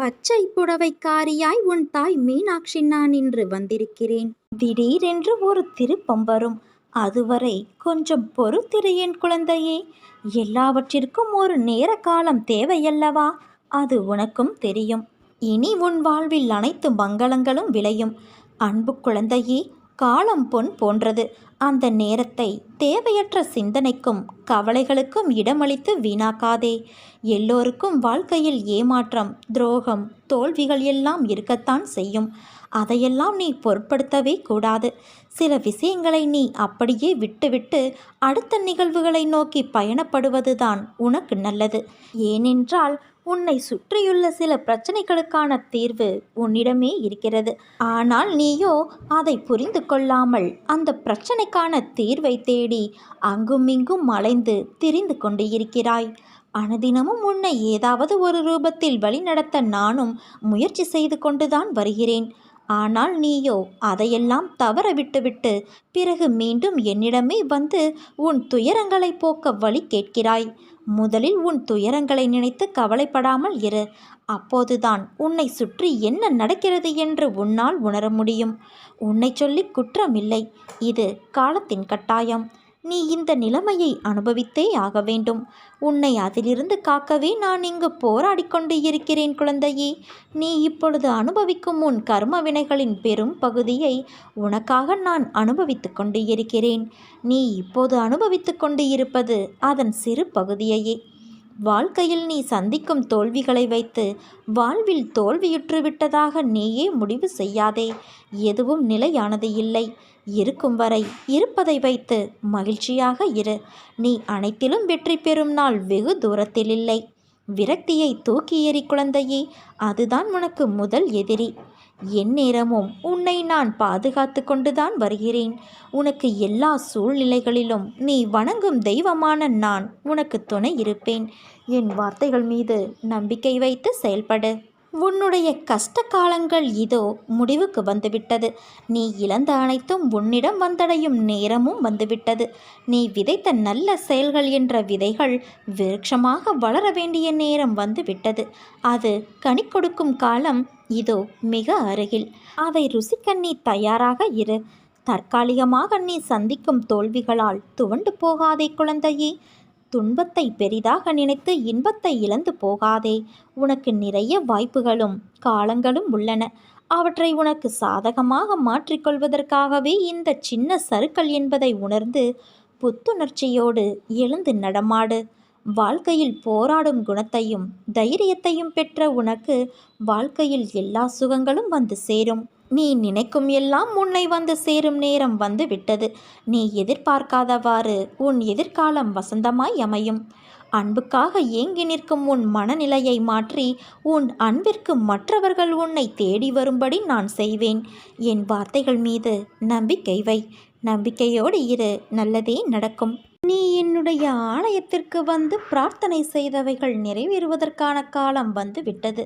பச்சை புடவைக்காரியாய் உன் தாய் மீனாட்சி நான் இன்று வந்திருக்கிறேன். திடீரென்று ஒரு திருப்பம் வரும். அதுவரை கொஞ்சம் பொறுத்திரு என் குழந்தையே. எல்லாவற்றிற்கும் ஒரு நேர காலம் தேவையல்லவா? அது உனக்கும் தெரியும். இனி உன் வாழ்வில் அனைத்து மங்களங்களும் விளையும். அன்பு குழந்தையே காலம் பொன் போன்றது. அந்த நேரத்தை தேவையற்ற சிந்தனைக்கும் கவலைகளுக்கும் இடமளித்து வீணாக்காதே. எல்லோருக்கும் வாழ்க்கையில் ஏமாற்றம் துரோகம் தோல்விகள் எல்லாம் இருக்கத்தான் செய்யும். அதையெல்லாம் நீ பொருட்படுத்தவே கூடாது. சில விஷயங்களை நீ அப்படியே விட்டுவிட்டு அடுத்த நிகழ்வுகளை நோக்கி பயணப்படுவதுதான் உனக்கு நல்லது. ஏனென்றால் உன்னை சுற்றியுள்ள சில பிரச்சனைகளுக்கான தீர்வு உன்னிடமே இருக்கிறது. ஆனால் நீயோ அதை புரிந்து கொள்ளாமல் அந்த பிரச்சனைக்கான தீர்வை தேடி அங்குமிங்கும் அலைந்து திரிந்து கொண்டு இருக்கிறாய். அனுதினமும் உன்னை ஏதாவது ஒரு ரூபத்தில் வழிநடத்த நானும் முயற்சி செய்து கொண்டுதான் வருகிறேன். ஆனால் நீயோ அதையெல்லாம் தவற விட்டுவிட்டு பிறகு மீண்டும் என்னிடமே வந்து உன் துயரங்களை போக்க வழி கேட்கிறாய். முதலில் உன் துயரங்களை நினைத்து கவலைப்படாமல் இரு. அப்போதுதான் உன்னை சுற்றி என்ன நடக்கிறது என்று உன்னால் உணர முடியும். உன்னை சொல்லி குற்றமில்லை. இது காலத்தின் கட்டாயம். நீ இந்த நிலைமையை அனுபவித்தே ஆக வேண்டும். உன்னை அதிலிருந்து காக்கவே நான் இங்கு போராடி கொண்டு இருக்கிறேன் குழந்தையே. நீ இப்பொழுது அனுபவிக்கும் உன் கர்ம வினைகளின் பெரும் பகுதியை உனக்காக நான் அனுபவித்து கொண்டு இருக்கிறேன். நீ இப்போது அனுபவித்து கொண்டு இருப்பது அதன் சிறு பகுதியையே. வாழ்க்கையில் நீ சந்திக்கும் தோல்விகளை வைத்து வாழ்வில் தோல்வியுற்று விட்டதாக நீயே முடிவு செய்யாதே. எதுவும் நிலையானது இல்லை. இருக்கும் வரை இருப்பதை வைத்து மகிழ்ச்சியாக இரு. நீ அனைத்திலும் வெற்றி பெறும் நாள் வெகு தூரத்தில் இல்லை. விரக்தியை தூக்கி எறி குழந்தையே அதுதான் உனக்கு முதல் எதிரி. எந்நேரமும் உன்னை நான் பாதுகாத்து கொண்டுதான் வருகிறேன். உனக்கு எல்லா சூழ்நிலைகளிலும் நீ வணங்கும் தெய்வமான நான் உனக்கு துணை இருப்பேன். என் வார்த்தைகள் மீது நம்பிக்கை வைத்து செயல்படு. உன்னுடைய கஷ்ட காலங்கள் இதோ முடிவுக்கு வந்துவிட்டது. நீ இழந்த அனைத்தும் உன்னிடம் வந்தடையும் நேரமும் வந்துவிட்டது. நீ விதைத்த நல்ல செயல்கள் என்ற விதைகள் விருட்சமாக வளர வேண்டிய நேரம் வந்துவிட்டது. அது கனி கொடுக்கும் காலம் இதோ மிக அருகில். அதை ருசிக்க நீ தயாராக இரு. தற்காலிகமாக நீ சந்திக்கும் தோல்விகளால் துவண்டு போகாதே குழந்தையே. துன்பத்தை பெரிதாக நினைத்து இன்பத்தை இழந்து போகாதே. உனக்கு நிறைய வாய்ப்புகளும் காலங்களும் உள்ளன. அவற்றை உனக்கு சாதகமாக மாற்றிக்கொள்வதற்காகவே இந்த சின்ன சருக்கள் என்பதை உணர்ந்து புத்துணர்ச்சியோடு எழுந்து நடமாடு. வாழ்க்கையில் போராடும் குணத்தையும் தைரியத்தையும் பெற்ற உனக்கு வாழ்க்கையில் எல்லா சுகங்களும் வந்து சேரும். நீ நினைக்கும் எல்லாம் உன்னை வந்து சேரும் நேரம் வந்து விட்டது. நீ எதிர்பார்க்காதவாறு உன் எதிர்காலம் வசந்தமாய் அமையும். அன்புக்காக ஏங்கி நிற்கும் உன் மனநிலையை மாற்றி உன் அன்பிற்கு மற்றவர்கள் உன்னை தேடி வரும்படி நான் செய்வேன். என் வார்த்தைகள் மீது நம்பிக்கை வை. நம்பிக்கையோடு இரு. நல்லதே நடக்கும். நீ என்னுடைய ஆலயத்திற்கு வந்து பிரார்த்தனை செய்தவைகள் நிறைவேறுவதற்கான காலம் வந்து விட்டது.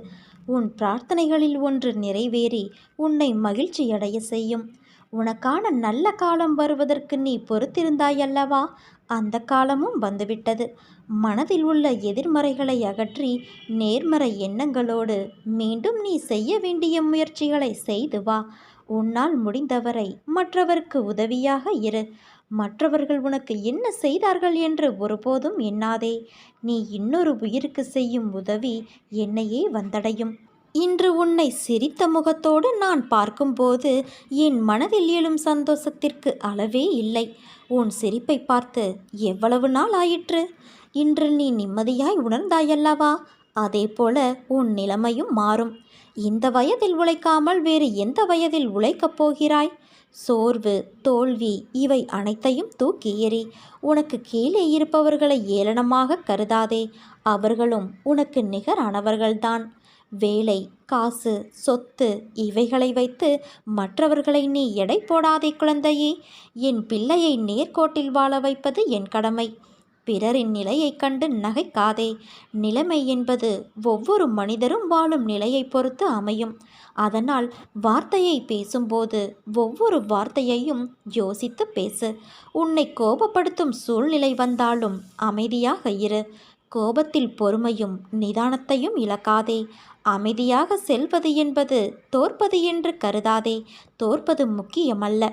உன் பிரார்த்தனைகளில் ஒன்று நிறைவேறி உன்னை மகிழ்ச்சியடைய செய்யும். உனக்கான நல்ல காலம் வருவதற்கு நீ பொறுத்திருந்தாயல்லவா? அந்த காலமும் வந்துவிட்டது. மனதில் உள்ள எதிர்மறைகளை அகற்றி நேர்மறை எண்ணங்களோடு மீண்டும் நீ செய்ய வேண்டிய முயற்சிகளை செய்து வா. உன்னால் முடிந்தவரை மற்றவருக்கு உதவியாக இரு. மற்றவர்கள் உனக்கு என்ன செய்தார்கள் என்று ஒருபோதும் எண்ணாதே. நீ இன்னொரு உயிருக்கு செய்யும் உதவி என்னையே வந்தடையும். இன்று உன்னை சிரித்த முகத்தோடு நான் பார்க்கும்போது என் மனதில் எழும் சந்தோஷத்திற்கு அளவே இல்லை. உன் சிரிப்பை பார்த்து எவ்வளவு நாள் ஆயிற்று? இன்று நீ நிம்மதியாய் உணர்ந்தாயல்லவா? அதே போல உன் நிலைமையும் மாறும். இந்த வயதில் உழைக்காமல் வேறு எந்த வயதில் உழைக்கப் போகிறாய்? சோர்வு தோல்வி இவை அனைத்தையும் தூக்கி எறி உனக்கு கீழே இருப்பவர்களை ஏளனமாக கருதாதே அவர்களும் உனக்கு நிகரானவர்கள்தான். வேலை காசு சொத்து இவைகளை வைத்து மற்றவர்களை நீ எடை போடாதே குழந்தையே என் பிள்ளையை நேர்கோட்டில் வாழ வைப்பது என் கடமை. பிறரின் நிலையைக் கண்டு நகைக்காதே. நிலைமை என்பது ஒவ்வொரு மனிதரும் வாழும் நிலையை பொறுத்து அமையும். அதனால் வார்த்தையை பேசும்போது ஒவ்வொரு வார்த்தையையும் யோசித்து பேசு. உன்னை கோபப்படுத்தும் சூழ்நிலை வந்தாலும் அமைதியாக இரு. கோபத்தில் பொறுமையும் நிதானத்தையும் இழக்காதே. அமைதியாக செல்வது என்பது தோற்பது என்று கருதாதே. தோற்பது முக்கியமல்ல.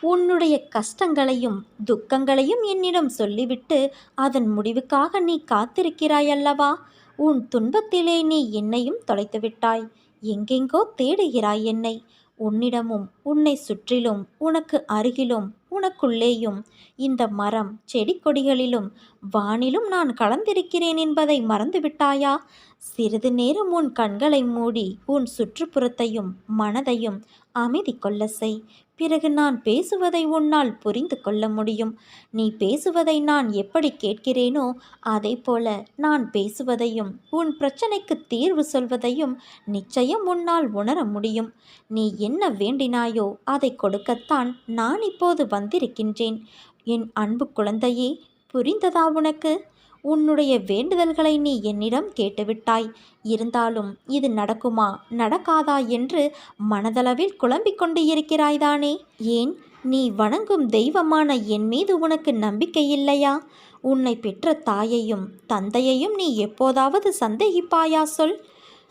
உன்னுடைய கஷ்டங்களையும் துக்கங்களையும் என்னிடம் சொல்லிவிட்டு அதன் முடிவுக்காக நீ காத்திருக்கிறாயல்லவா உன் துன்பத்திலே நீ என்னையும் தொலைத்து விட்டாய் எங்கெங்கோ தேடுகிறாய் என்னை. உன்னிடமும் உன்னை சுற்றிலும் உனக்கு அருகிலும் உனக்குள்ளேயும். இந்த மரம் செடி கொடிகளிலும் வானிலும் நான் கலந்திருக்கிறேன் என்பதை மறந்துவிட்டாயா? சிறிது நேரம் உன் கண்களை மூடி உன் சுற்றுப்புறத்தையும் மனதையும் அமைதி கொள்ள செய். பிறகு நான் பேசுவதை உன்னால் புரிந்து கொள்ள முடியும். நீ பேசுவதை நான் எப்படி கேட்கிறேனோ அதே போல நான் பேசுவதையும் உன் பிரச்சனைக்கு தீர்வு சொல்வதையும் நிச்சயம் உன்னால் உணர முடியும். நீ என்ன வேண்டினாயோ அதை கொடுக்கத்தான் நான் இப்போது வந்திருக்கின்றேன். என் அன்பு குழந்தையே புரிந்ததா உனக்கு? உன்னுடைய வேண்டுதல்களை நீ என்னிடம் கேட்டுவிட்டாய். இருந்தாலும் இது நடக்குமா நடக்காதா என்று மனதளவில் குழம்பிக் கொண்டு இருக்கிறாய்தானே? ஏன் நீ வணங்கும் தெய்வமான என் மீது உனக்கு நம்பிக்கை இல்லையா? உன்னை பெற்ற தாயையும் தந்தையையும் நீ எப்போதாவது சந்தேகிப்பாயா சொல்?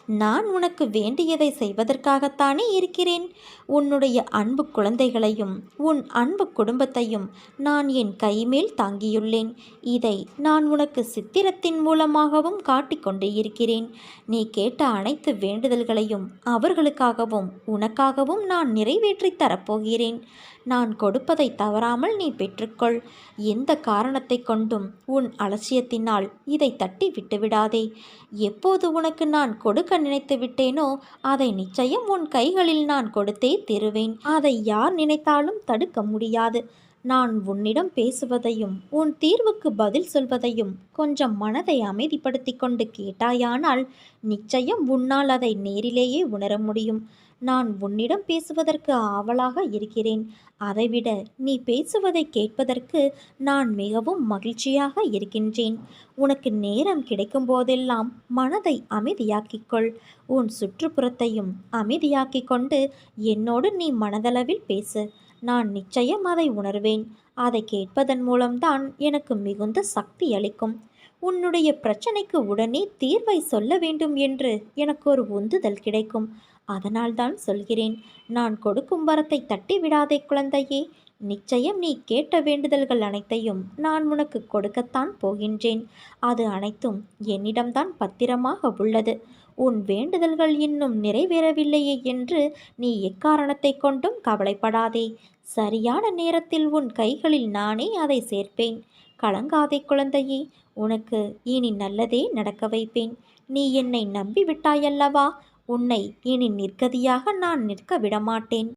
நான் உனக்கு வேண்டியதை செய்வதற்காகத்தானே இருக்கிறேன்? உன்னுடைய அன்பு குழந்தைகளையும் உன் அன்பு குடும்பத்தையும் நான் என் கைமேல் தாங்கியுள்ளேன். இதை நான் உனக்கு சித்திரத்தின் மூலமாகவும் காட்டிக்கொண்டு இருக்கிறேன் நீ கேட்ட அனைத்து வேண்டுதல்களையும் அவர்களுக்காகவும் உனக்காகவும் நான் நிறைவேற்றி தரப்போகிறேன். நான் கொடுப்பதை தவறாமல் நீ பெற்றுக்கொள். எந்த காரணத்தை கொண்டும் உன் அலட்சியத்தினால் இதை தட்டி விட்டுவிடாதே. எப்போது உனக்கு நான் கொடுக்க நினைத்து விட்டேனோ அதை நிச்சயம் உன் கைகளில் நான் கொடுத்தே தருவேன். அதை யார் நினைத்தாலும் தடுக்க முடியாது. நான் உன்னிடம் பேசுவதையும் உன் தீர்வுக்கு பதில் சொல்வதையும் கொஞ்சம் மனதை அமைதிப்படுத்தி கொண்டு கேட்டாயானால் நிச்சயம் உன்னால் அதை நேரிலேயே உணர முடியும். நான் உன்னிடம் பேசுவதற்கு ஆவலாக இருக்கிறேன். அதைவிட நீ பேசுவதை கேட்பதற்கு நான் மிகவும் மகிழ்ச்சியாக இருக்கின்றேன். உனக்கு நேரம் கிடைக்கும் போதெல்லாம் மனதை அமைதியாக்கிக்கொள். உன் சுற்றுப்புறத்தையும் அமைதியாக்கிக் கொண்டு என்னோடு நீ மனதளவில் பேசு. நான் நிச்சயம் அதை உணர்வேன். அதை கேட்பதன் மூலம்தான் எனக்கு மிகுந்த சக்தி அளிக்கும். உன்னுடைய பிரச்சனைக்கு உடனே தீர்வை சொல்ல வேண்டும் என்று எனக்கு ஒரு உந்துதல் கிடைக்கும். அதனால்தான் சொல்கிறேன் நான் கொடுக்கும் வரத்தை தட்டி விடாதே குழந்தையே. நிச்சயம் நீ கேட்ட வேண்டுதல்கள் அனைத்தையும் நான் உனக்கு கொடுக்கத்தான் போகின்றேன். அது அனைத்தும் என்னிடம்தான் பத்திரமாக உள்ளது. உன் வேண்டுதல்கள் இன்னும் நிறைவேறவில்லையே என்று நீ எக்காரணத்தை கொண்டும் கவலைப்படாதே. சரியான நேரத்தில் உன் கைகளில் நானே அதை சேர்ப்பேன். கலங்காதே குழந்தையே உனக்கு இனி நல்லதே நடக்க வைப்பேன். நீ என்னை நம்பிவிட்டாயல்லவா? உன்னை இனி நிற்கதியாக நான் நிற்க விடமாட்டேன்.